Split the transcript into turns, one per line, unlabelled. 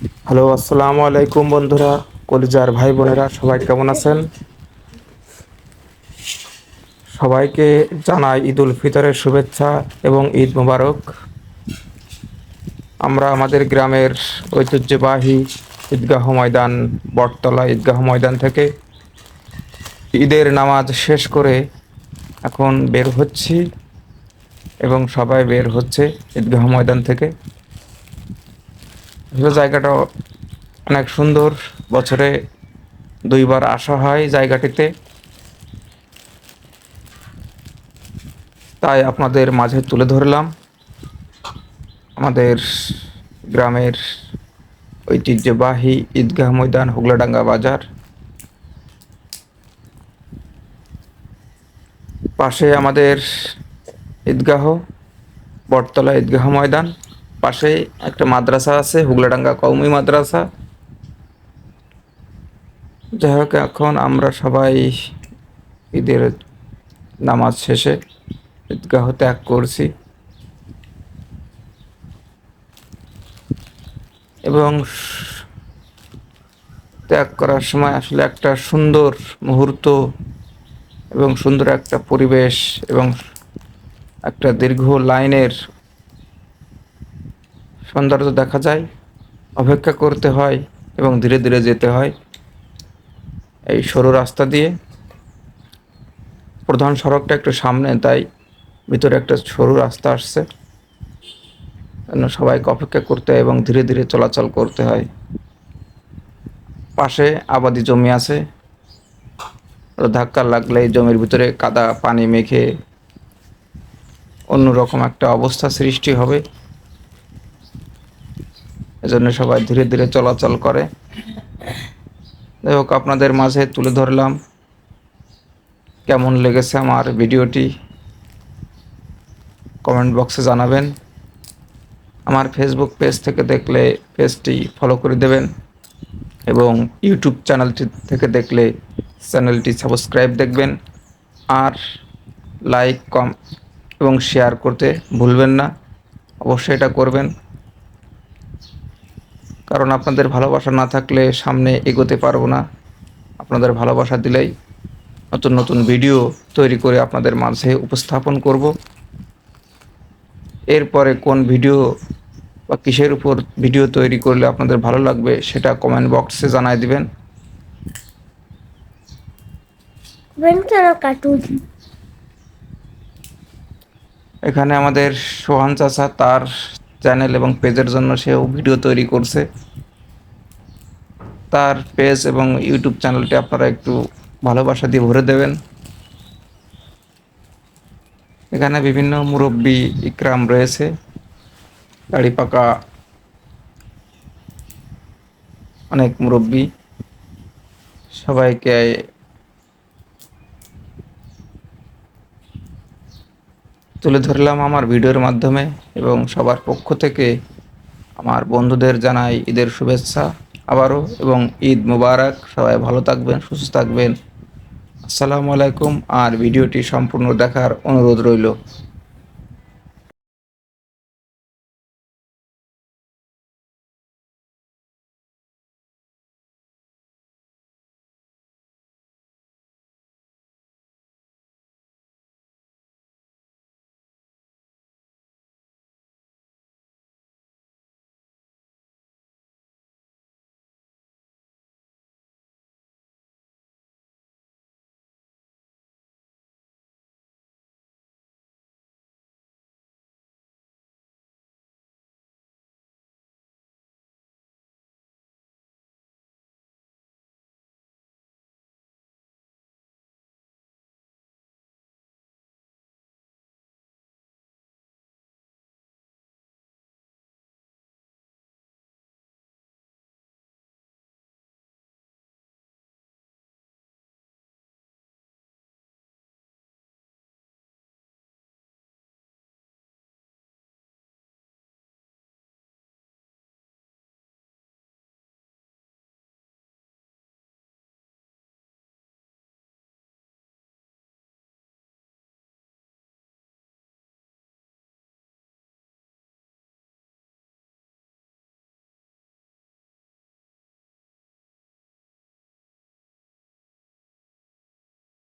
Hello, আসসালামু আলাইকুম বন্ধুরা, কলিজার ভাই বোনেরা, সবাই কেমন আছেন? সবাইকে জানাই ঈদ উল ফিতরের শুভেচ্ছা এবং ঈদ মোবারক। আমরা আমাদের গ্রামের ঐতিহ্যবাহী ঈদগাহ ময়দান, বটতলা ঈদগাহ ময়দান থেকে ঈদের নামাজ শেষ করে এখন বের হচ্ছি এবং সবাই বের হচ্ছে ঈদগাহ ময়দান থেকে। আসলে জায়গাটা অনেক সুন্দর। বছরে দুইবার আসা হয় জায়গাটিতে। তাই আপনাদের মাঝে তুলে ধরলাম। আমাদের গ্রামের ঐতিহ্যবাহী ঈদগাহ ময়দান, হুগলাডাঙ্গা বাজার। পাশে আমাদের ঈদগাহ, বটতলা ঈদগাহ ময়দান। পাশে একটা মাদ্রাসা আছে, হুগলাডাঙ্গা কৌমি মাদ্রাসা। যাই হোক, এখন আমরা সবাই ঈদের নামাজ শেষে ঈদগাহ ত্যাগ করছি। এবং ত্যাগ করার সময় আসলে একটা সুন্দর মুহূর্ত এবং সুন্দর একটা পরিবেশ এবং একটা দীর্ঘ লাইনের সৌন্দর্য দেখা যায়, অপেক্ষা করতে হয় এবং ধীরে ধীরে যেতে হয়। এই সরু রাস্তা দিয়ে প্রধান সড়কটা একটু সামনে, তাই ভিতরে একটা সরু রাস্তা আসছে। সবাইকে অপেক্ষা করতে এবং ধীরে ধীরে চলাচল করতে হয়। পাশে আবাদি জমি আছে। ধাক্কা লাগলে জমির ভিতরে কাদা পানি মেখে অন্যরকম একটা অবস্থা সৃষ্টি হবে। এজন্য সবাই ধীরে ধীরে চলাচল করে। যাই হোক, আপনাদের মাঝে তুলে ধরলাম কেমন লেগেছে আমার ভিডিওটি। কমেন্ট বক্সে জানাবেন। আমার ফেসবুক পেজ থেকে দেখলে পেজটি ফলো করে দেবেন এবং ইউটিউব চ্যানেলটি থেকে দেখলে চ্যানেলটি সাবস্ক্রাইব দেখবেন। আর লাইক কম এবং শেয়ার করতে ভুলবেন না। অবশ্যই এটা করবেন। কারণ আপনাদের ভালোবাসা না থাকলে সামনে এগোতে পারব না। আপনাদের ভালোবাসা দিলেই নতুন নতুন ভিডিও তৈরি করে আপনাদের মাঝে উপস্থাপন করব। এরপরে কোন ভিডিও বা কিসের উপর ভিডিও তৈরি করলে আপনাদের ভালো লাগবে সেটা কমেন্ট বক্সে জানাই দিবেন। এখানে আমাদের সোহান চাচা তার চ্যানেল এবং পেজের জন্য সেও ভিডিও তৈরি করছে। তার পেজ এবং ইউটিউব চ্যানেলটি আপনারা একটু ভালোবাসা দিয়ে ভরে দেবেন। এখানে বিভিন্ন মুরব্বী ইকরাম রয়েছে। দাড়ি পাকা অনেক মুরব্বী। সবাইকে তুলে ধরলাম আমার ভিডিওর মাধ্যমে এবং সবার পক্ষ থেকে আমার বন্ধুদের জানাই ঈদের শুভেচ্ছা আবারও এবং ঈদ মুবারক। সবাই ভালো থাকবেন, সুস্থ থাকবেন। আসসালামু আলাইকুম। আর ভিডিওটি সম্পূর্ণ দেখার অনুরোধ রইল।